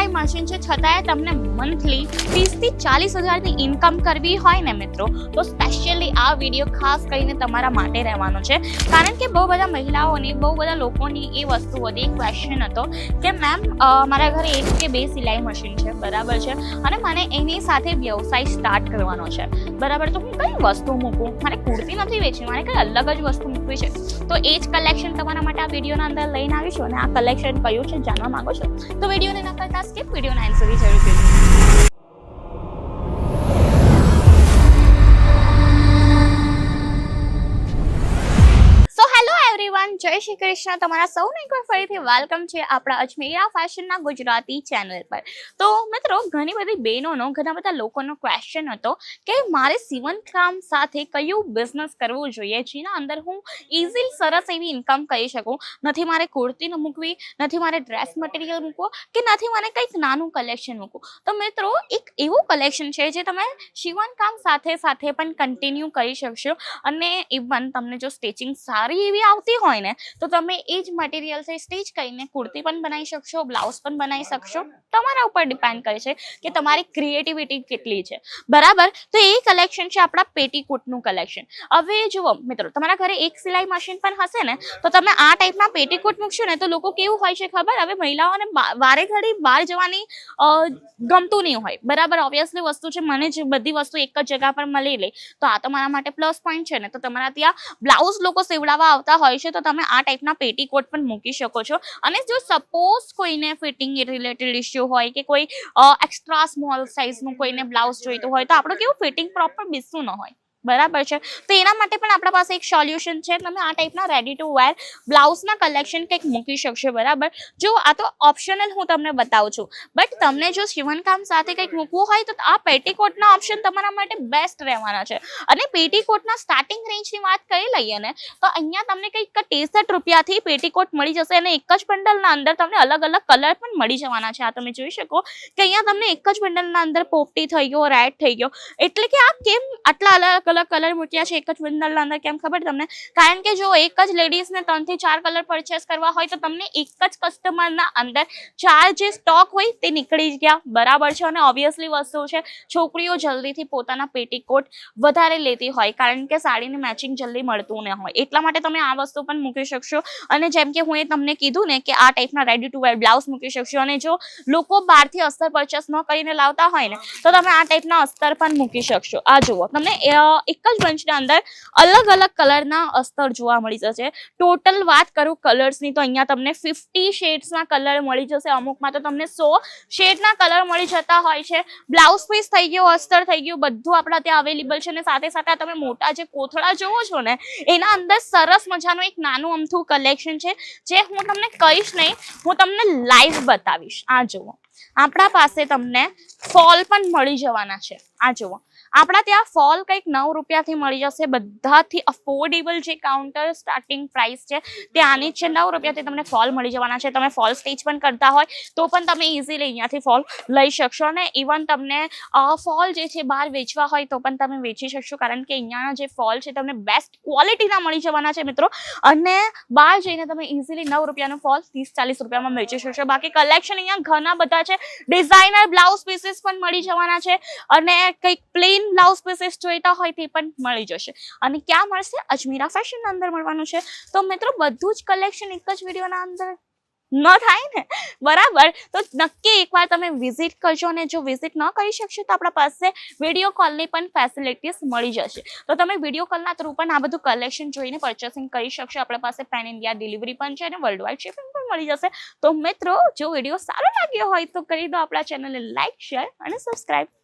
સિલાઈ મશીન છે, છતાંય તમને મંથલી ત્રીસથી ચાલીસ હજારની ઇન્કમ કરવી હોય ને મિત્રો, તો સ્પેશિયલી આ વીડિયો ખાસ કરીને તમારા માટે રહેવાનો છે. કારણ કે બહુ બધા મહિલાઓની, બહુ બધા લોકોની એ વસ્તુ હતી ક્વેશ્ચન હતો કે, મેમ મારા ઘરે એક કે બે સિલાઈ મશીન છે. બરાબર છે. અને મને એની સાથે વ્યવસાય સ્ટાર્ટ કરવાનો છે. બરાબર, તો હું કઈ વસ્તુ મૂકું? મારે કુર્તી નથી વેચી મારે કઈ અલગ જ વસ્તુ મૂકવી છે. તો એ જ કલેક્શન તમારા માટે આ વિડીયોના અંદર લઈને આવીશું અને આ કલેક્શન કયું છે જાણવા માંગો છો. તો વિડીયોને ન કરતા સ્કીપ વિડીયોના એન્ડ સુધી જરૂર કરજો કૃષ્ણ, તમારા સૌને એકવાર ફરીથી વેલકમ છે આપણા અજમેરા ફેશનના ગુજરાતી ચેનલ પર. તો મિત્રો, ઘણી બધી બહેનોનો, ઘણા બધા લોકોનો ક્વેશ્ચન હતો કે મારે સીવન કામ સાથે કયું બિઝનેસ કરવું જોઈએ? જેના અંદર હું ઇઝીલી સરસ એવી ઇન્કમ કરી શકું? નથી મારે કુર્તી મૂકવી, નથી મારે ડ્રેસ મટીરિયલ મૂકવો કે નથી મને કંઈક નાનું કલેક્શન મૂકવું? તો મિત્રો, એક એવું કલેક્શન છે જે તમે સીવન કામ સાથે સાથે પણ કન્ટિન્યુ કરી શકશો. અને ઇવન તમને જો સ્ટિચિંગ સારી એવી આવતી હોય ને, તો તમે એ જ મટીરિયલથી સ્ટીચ કરીને કુર્તી પણ બનાવી શકશો બ્લાઉઝ પણ બનાવી શકશો. તમારા ઉપર ડિપેન્ડ કરે છે કે તમારી ક્રિએટિવિટી કેટલી છે. બરાબર? તો એ કલેક્શન છે આપણા પેટીકોટનું કલેક્શન હવે જુઓ મિત્રો તમારા ઘરે એક સિલાઈ મશીન પણ હશે ને તો તમે આ ટાઈપના પેટીકોટ મૂકશો ને તો લોકો કેવું હોય છે ખબર? હવે મહિલાઓને વારે ઘડી બહાર જવાની ગમતું નહીં હોય. બરાબર? ઓબ્વિયસલી વસ્તુ છે મને જ બધી વસ્તુ એક જ જગ્યા પર મળી લે. તો આ તમારા માટે પ્લસ પોઈન્ટ છે ને તો તમારા ત્યાં બ્લાઉઝ લોકો સીવડાવવા આવતા હોય છે તો તમે આ ટાઈપના પેટીકોટ પણ મૂકી શકો છો. અને જો સપોઝ કોઈને ફિટિંગ રિલેટેડ ઇસ્યુ હોય કે કોઈ એક્સ્ટ્રા સ્મોલ સાઇઝનું કોઈને બ્લાઉઝ જોઈતું હોય તો આપણું કેવું ફિટિંગ પ્રોપર બેસવું ન હોય. બરાબર છે. તો એના માટે પણ આપણા પાસે એક સોલ્યુશન છે. તમે આ ટાઈપના રેડી ટુ વેર બ્લાઉઝના કલેક્શન કંઈક મૂકી શકશો, બરાબર? જો આ તો ઓપ્શનલ હું તમને બતાવું છું. બટ તમને જો શિવનકામ સાથે કંઈક મૂકવું હોય તો આ પેટીકોટના ઓપ્શન તમારા માટે બેસ્ટ રહેવાના છે. અને પેટીકોટના સ્ટાર્ટિંગ રેન્જની વાત કરી લઈએ ને, તો અહીંયા તમને કંઈક ત્રેસઠ રૂપિયાથી પેટીકોટ મળી જશે અને એક જ બંડલના અંદર તમને અલગ અલગ કલર પણ મળી જવાના છે. આ તમે જોઈ શકો કે અહીંયા તમને એક જ બંડલના અંદર પોપટી થઈ ગયો રેડ થઈ ગયો. એટલે કે આ કેમ આટલા અલગ અલગ કલર મૂક્યા છે, એક જ બંડલના અંદર, કેમ ખબર તમને? કારણ કે જો એક જ લેડીઝને ત્રણથી ચાર કલર પરચેસ કરવા હોય તો તમને એક જ કસ્ટમરના અંદર ચાર જે સ્ટોક હોય તે નીકળી ગયા. બરાબર છે, અને ઓબ્વિયસલી વસ્તુ છે, છોકરીઓ જલ્દીથી પોતાના પેટીકોટ વધારે લેતી હોય, કારણ કે સાડીની મેચિંગ જલ્દી મળતું ન હોય. એટલા માટે તમે આ વસ્તુ પણ મૂકી શકશો. અને જેમ કે હું એ તમને કીધું ને કે આ ટાઈપના રેડી ટુ વેર બ્લાઉઝ મૂકી શકશો. અને જો લોકો બહારથી અસ્તર પરચેસ ન કરીને લાવતા હોય ને, તો તમે આ ટાઈપના અસ્તર પણ મૂકી શકશો. આ જુઓ, તમને એક જ બંચના અંદર અલગ અલગ કલરના અસ્તર જોવા મળી જશે. ટોટલ વાત કરું કલર્સની તો અહીંયા તમને ફિફ્ટી શેડ્સના કલર મળી જશે. અમુકમાં તો તમને સો શેડના કલર મળી જતા હોય છે. બ્લાઉઝ પીસ થઈ ગયો, અસ્તર થઈ ગયું, બધું આપણા ત્યાં અવેલેબલ છે અને સાથે સાથે તમે મોટા જે કોથળા જોવો છો ને, એના અંદર સરસ મજાનું એક નાનું અમથું કલેક્શન છે, જે હું તમને કહીશ નહીં, હું તમને લાઈવ બતાવીશ. આ જુઓ. આપણા પાસે તમને ફોલ પણ મળી જવાના છે. આ જુઓ. આપણા ત્યાં ફોલ કંઈક નવ રૂપિયાથી મળી જશે. બધાથી અફોર્ડેબલ જે કાઉન્ટર સ્ટાર્ટિંગ પ્રાઇસ છે તે આની જ છે. નવ રૂપિયાથી તમને ફોલ મળી જવાના છે. તમે ફોલ સ્ટેજ પણ કરતા હોય, તો પણ તમે ઇઝીલી અહીંયાથી ફોલ લઈ શકશો. અને ઇવન તમને ફોલ જે છે બહાર વેચવા હોય, તો પણ તમે વેચી શકશો. કારણ કે અહીંયાના જે ફોલ છે, તમને બેસ્ટ ક્વોલિટીના મળી જવાના છે, મિત્રો. અને બહાર જઈને તમે ઇઝીલી નવ રૂપિયાનો ફોલ ત્રીસ ચાલીસ રૂપિયામાં વેચી શકશો. બાકી કલેક્શન અહીંયા ઘણા બધા છે. ડિઝાઇનર બ્લાઉઝ પીસીસ પણ મળી જવાના છે. અને કંઈક પ્લેન બ્લાઉઝ પીસીસ જોઈતા હોય તે પણ મળી જશે. અને ક્યાં મળશે? અજમીરા ફેશન અંદર મળવાનું છે. તો મિત્રો, બધું જ કલેક્શન એક જ વિડીયોના અંદર ન થાય ને? બરાબર? તો નક્કી એકવાર તમે વિઝિટ કરજો અને જો વિઝિટ ન કરી શકશો તો આપણા પાસે વીડિયો કોલની પણ ફેસિલિટીઝ મળી જશે. તો તમે વીડિયો કોલના થ્રુ પણ આ બધું કલેક્શન જોઈને પરચેસિંગ કરી શકશો. આપણા પાસે પેન ઇન્ડિયા ડિલિવરી પણ છે અને વર્લ્ડ વાઇડ શિપિંગ પણ મળી જશે. તો મિત્રો, જો વીડિયો સારો લાગ્યો હોય તો કરી દો. આપણા ચેનલને લાઇક શેર અને સબસ્ક્રાઇબ